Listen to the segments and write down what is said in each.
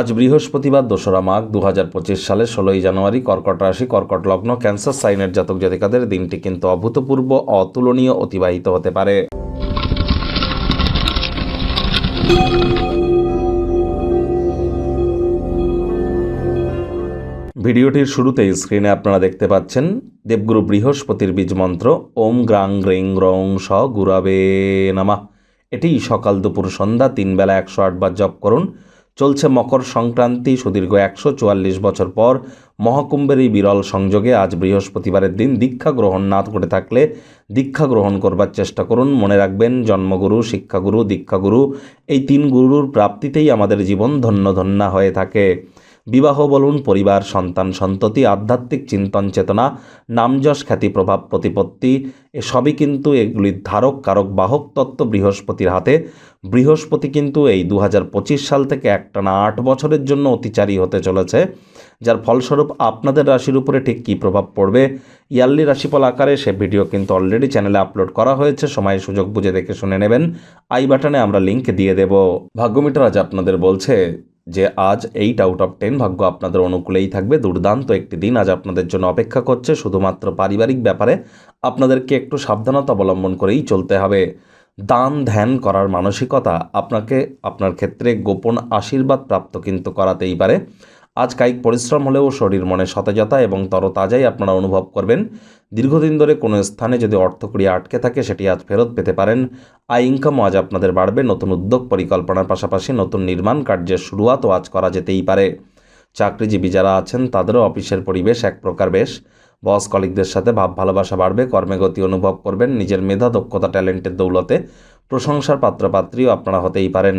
আজ বৃহস্পতিবার দোসরা মাঘ দু হাজার পঁচিশ সালের ষোলোই জানুয়ারি কর্কট রাশি, কর্কট লগ্ন, ক্যান্সার, সাইনের জাতক জাতিকাদের দিনটি কিন্তু অভূতপূর্ব, অতুলনীয়, অতিবাহিত হতে পারে। ভিডিওটির শুরুতেই স্ক্রিনে আপনারা দেখতে পাচ্ছেন দেবগুরু বৃহস্পতির বীজ মন্ত্র, ওম গ্রাং গ্রিং রং স গুরাবে নামা। এটি সকাল দুপুর সন্ধ্যা তিন বেলা একশো আটবার জপ করুন। চলছে মকর সংক্রান্তি সুদীর্ঘ একশো চুয়াল্লিশ বছর পর মহাকুম্ভের এই বিরল সংযোগে আজ বৃহস্পতিবারের দিন দীক্ষা গ্রহণ না করে থাকলে দীক্ষা গ্রহণ করবার চেষ্টা করুন। মনে রাখবেন, জন্মগুরু, শিক্ষাগুরু, দীক্ষাগুরু, এই তিন গুরুর প্রাপ্তিতেই আমাদের জীবন ধন্য ধন্য হয়ে থাকে। বিবাহ বলুন, পরিবার, সন্তান, সন্ততি, আধ্যাত্মিক চিন্তন চেতনা, নামযশ খ্যাতি, প্রভাব প্রতিপত্তি, এসবই কিন্তু এগুলির ধারক, কারক, বাহক তত্ত্ব বৃহস্পতির হাতে। বৃহস্পতি কিন্তু এই দু হাজার পঁচিশ সাল থেকে একটানা আট বছরের জন্য অতিচারী হতে চলেছে, যার ফলস্বরূপ আপনাদের রাশির উপরে ঠিক কী প্রভাব পড়বে? ইয়ারলি রাশিফল আকারে সে ভিডিও কিন্তু অলরেডি চ্যানেলে আপলোড করা হয়েছে, সময় সুযোগ বুঝে দেখে শুনে নেবেন। আই বাটনে আমরা লিঙ্ক দিয়ে দেব। ভাগ্যমিটার আজ আপনাদের বলছে যে আজ এইট আউট অফ টেন ভাগ্য আপনাদের অনুকূলেই থাকবে। দুর্দান্ত একটি দিন আজ আপনাদের জন্য অপেক্ষা করছে। শুধুমাত্র পারিবারিক ব্যাপারে আপনাদেরকে একটু সাবধানতা অবলম্বন করেই চলতে হবে। দান ধ্যান করার মানসিকতা আপনাকে আপনার ক্ষেত্রে গোপন আশীর্বাদ প্রাপ্ত কিন্তু করাতেই পারে। আজ কায়িক পরিশ্রম হলেও শরীর মনে সতেজতা এবং তরতাজাই আপনারা অনুভব করবেন। দীর্ঘদিন ধরে কোনো স্থানে যদি অর্থকড়ি আটকে থাকে, সেটি আজ ফেরত পেতে পারেন। আয় ইনকামও আজ আপনাদের বাড়বে। নতুন উদ্যোগ পরিকল্পনার পাশাপাশি নতুন নির্মাণ কার্যের শুরুয়াতও আজ করা যেতেই পারে। চাকরিজীবী যারা আছেন, তাদেরও অফিসের পরিবেশ এক প্রকার বেশ। বস কলিকদের সাথে ভাব ভালোবাসা বাড়বে কর্মে গতি অনুভব করবেন। নিজের মেধা, দক্ষতা, ট্যালেন্টের দৌলতে প্রশংসার পাত্রপাত্রীও আপনারা হতেই পারেন।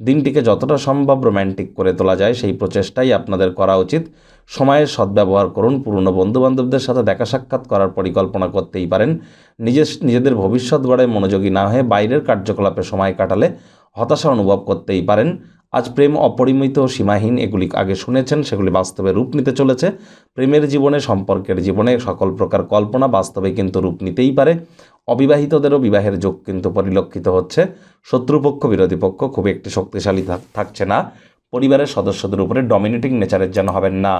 দিনটিকে যতটা সম্ভব রোম্যান্টিক করে তোলা যায়, সেই প্রচেষ্টাই আপনাদের করা উচিত। সময়ের সদ্ব্যবহার করুন, পুরনো বন্ধুবান্ধবদের সাথে দেখা সাক্ষাৎ করার পরিকল্পনা করতেই পারেন। নিজের, নিজেদের ভবিষ্যৎ গড়ায় মনোযোগী না হয়ে বাইরের কার্যকলাপে সময় কাটালে হতাশা অনুভব করতেই পারেন। আজ প্রেম অপরিমিত সীমাহীন, এগুলি আগে শুনেছেন, সেগুলি বাস্তবে রূপ নিতে চলেছে। প্রেমের জীবনে, সম্পর্কের জীবনে সকল প্রকার কল্পনা বাস্তবে কিন্তু রূপ নিতেই পারে। অবিবাহিতদেরও বিবাহের যোগ কিন্তু পরিলক্ষিত হচ্ছে। শত্রুপক্ষ, বিরোধী পক্ষ খুব একটি শক্তিশালী থাক- থাকছে না। পরিবারের সদস্যদের উপরে ডমিনেটিং নেচারের যেন হবেন না।